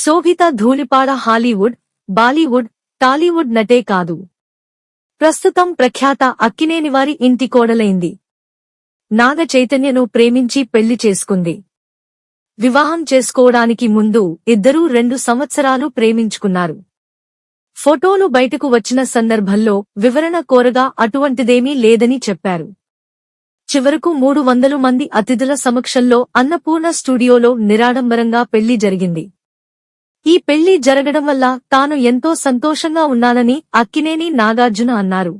Sobhita Dhulipala Hollywood Bollywood Tollywood నటే కాదు. ప్రస్తుతం ప్రఖ్యాత అక్కినేనివారి ఇంటి కోడలైంది. నాగ చైతన్యను ప్రేమించి పెళ్ళి చేసుకుంది. వివాహం చేసుకోవడానికి ముందు ఇద్దరూ రెండు సంవత్సరాలు ప్రేమించుకున్నారు. ఫోటోలు బయటకు వచ్చిన సందర్భంలో వివరణ కోరగా అటువంటిదేమీ లేదని చెప్పారు. చివరకు మూడు వందలు మంది అతిథుల సమక్షంలో అన్నపూర్ణ స్టూడియోలో నిరాడంబరంగా పెళ్ళి జరిగింది. ఈ పెళ్ళి జరగడం వల్ల తాను ఎంతో సంతోషంగా ఉన్నానని అక్కినేని నాగార్జున అన్నారు.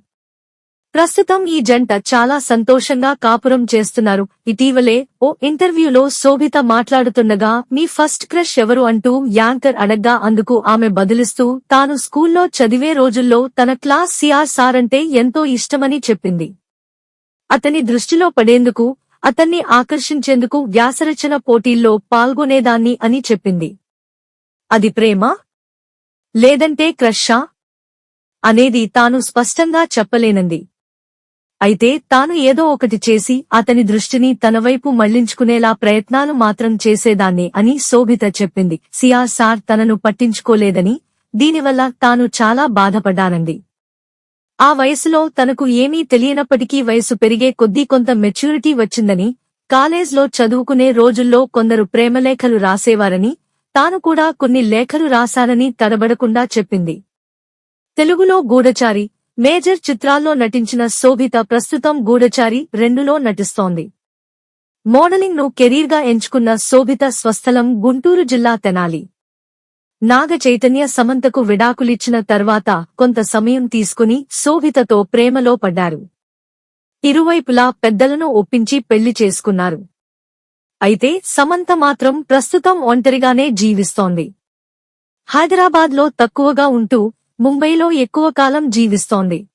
ప్రస్తుతం ఈ జంట చాలా సంతోషంగా కాపురం చేస్తున్నారు. ఇటీవలే ఓ ఇంటర్వ్యూలో శోభిత మాట్లాడుతుండగా మీ ఫస్ట్ క్రష్ ఎవరు? అంటూ యాంకర్ అడగ్గా అందుకు ఆమె బదిలిస్తూ తాను స్కూల్లో చదివే రోజుల్లో తన క్లాస్ సిఆర్ సార్ అంటే ఎంతో ఇష్టమని చెప్పింది. అతని దృష్టిలో పడేందుకు అతన్ని ఆకర్షించేందుకు వ్యాసరచన పోటీల్లో పాల్గొనేదాన్ని అని చెప్పింది. అది ప్రేమ? లేదంటే క్రషా? అనేది తాను స్పష్టంగా చెప్పలేనంది. అయితే తాను ఏదో ఒకటి చేసి అతని దృష్టిని తన వైపు మళ్ళించుకునేలా ప్రయత్నాలు మాత్రం చేసేదాన్ని అని శోభిత చెప్పింది. సిఆర్ సార్ తనను పట్టించుకోలేదని దీనివల్ల తాను చాలా బాధపడ్డానంది. ఆ వయసులో తనకు ఏమీ తెలియనప్పటికీ వయసు పెరిగే కొద్దీ కొంత మెచ్యూరిటీ వచ్చిందని కాలేజ్లో చదువుకునే రోజుల్లో కొందరు ప్రేమలేఖలు రాసేవారని తాను కూడా కొన్ని లేఖలు రాశానని తడబడకుండా చెప్పింది. తెలుగులో గూఢచారి మేజర్ చిత్రాల్లో నటించిన శోభిత ప్రస్తుతం గూఢచారి రెండులో నటిస్తోంది. మోడలింగ్ను కెరీర్గా ఎంచుకున్న శోభిత స్వస్థలం గుంటూరు జిల్లా తెనాలి. నాగ చైతన్య సమంతకు విడాకులిచ్చిన తర్వాత కొంత సమయం తీసుకుని శోభితతో ప్రేమలో పడ్డారు. ఇరువైపులా పెద్దలను ఒప్పించి పెళ్ళి చేసుకున్నారు. అయితే సమంత మాత్రం ప్రస్తుతం ఒంటరిగానే జీవిస్తోంది. హైదరాబాద్లో తక్కువగా ఉంటూ ముంబైలో ఎక్కువ కాలం జీవిస్తోంది.